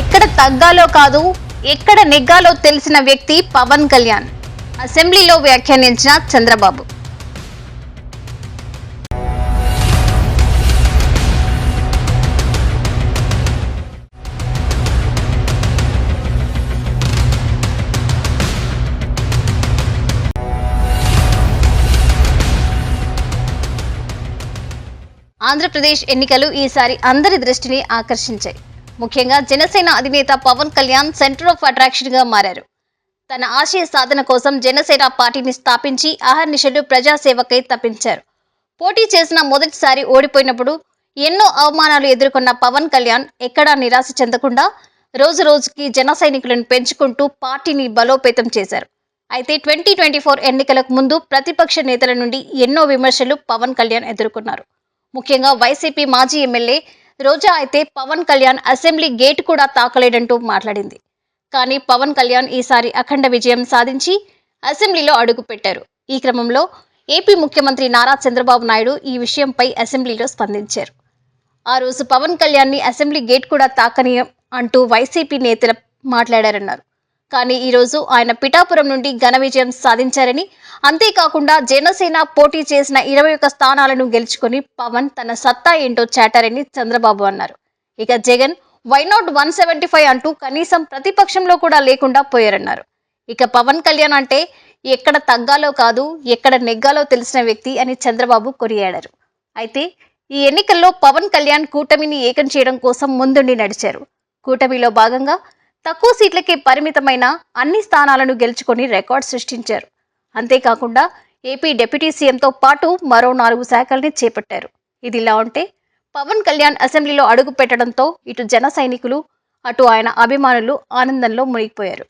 ఎక్కడ తగ్గాలో కాదు ఎక్కడ నెగ్గాలో తెలిసిన వ్యక్తి పవన్ కళ్యాణ్. అసెంబ్లీలో వ్యాఖ్యానించిన చంద్రబాబు. ఆంధ్రప్రదేశ్ ఎన్నికలు ఈసారి అందరి దృష్టిని ఆకర్షించాయి. ముఖ్యంగా జనసేన అధినేత పవన్ కళ్యాణ్ సెంటర్ ఆఫ్ అట్రాక్షన్గా మారారు. తన ఆశయ సాధన కోసం జనసేన పార్టీని స్థాపించి అహర్నిశలు ప్రజాసేవకై తప్పించారు. పోటీ చేసిన మొదటిసారి ఓడిపోయినప్పుడు ఎన్నో అవమానాలు ఎదుర్కొన్న పవన్ కళ్యాణ్ ఎక్కడా నిరాశ చెందకుండా రోజు రోజుకి జన సైనికులను పెంచుకుంటూ పార్టీని బలోపేతం చేశారు. అయితే ట్వంటీ ట్వంటీ ఫోర్ ఎన్నికలకు ముందు ప్రతిపక్ష నేతల నుండి ఎన్నో విమర్శలు పవన్ కళ్యాణ్ ఎదుర్కొన్నారు. ముఖ్యంగా వైసీపీ మాజీ ఎమ్మెల్యే రోజా అయితే పవన్ కళ్యాణ్ అసెంబ్లీ గేట్ కూడా తాకలేడంటూ మాట్లాడింది. కానీ పవన్ కళ్యాణ్ ఈసారి అఖండ విజయం సాధించి అసెంబ్లీలో అడుగుపెట్టారు ఈ క్రమంలో ఏపీ ముఖ్యమంత్రి నారా చంద్రబాబు నాయుడు ఈ విషయంపై అసెంబ్లీలో స్పందించారు. ఆ రోజు పవన్ కళ్యాణ్ని అసెంబ్లీ గేట్ కూడా తాకని అంటూ వైసీపీ నేతలు మాట్లాడారన్నారు. కానీ ఈరోజు ఆయన పిఠాపురం నుండి ఘన విజయం సాధించారని అంతేకాకుండా జనసేన పోటీ చేసిన ఇరవై ఒక్క స్థానాలను గెలుచుకొని పవన్ తన సత్తా ఏంటో చాటారని చంద్రబాబు అన్నారు. ఇక Jagan why not one seventy five అంటూ కనీసం ప్రతిపక్షంలో కూడా లేకుండా పోయారన్నారు. ఇక పవన్ కళ్యాణ్ అంటే ఎక్కడ తగ్గాలో కాదు ఎక్కడ నెగ్గాలో తెలిసిన వ్యక్తి అని చంద్రబాబు కొనియాడారు. అయితే ఈ ఎన్నికల్లో పవన్ కళ్యాణ్ కూటమిని ఏకం చేయడం కోసం ముందుండి నడిచారు. కూటమిలో భాగంగా తక్కువ సీట్లకే పరిమితమైన అన్ని స్థానాలను గెలుచుకొని రికార్డ్ సృష్టించారు. అంతేకాకుండా ఏపీ డిప్యూటీ సీఎంతో పాటు మరో నాలుగు శాఖల్ని చేపట్టారు. ఇదిలా ఉంటే పవన్ కళ్యాణ్ అసెంబ్లీలో అడుగు పెట్టడంతో ఇటు జన సైనికులు అటు ఆయన అభిమానులు ఆనందంలో మునిగిపోయారు.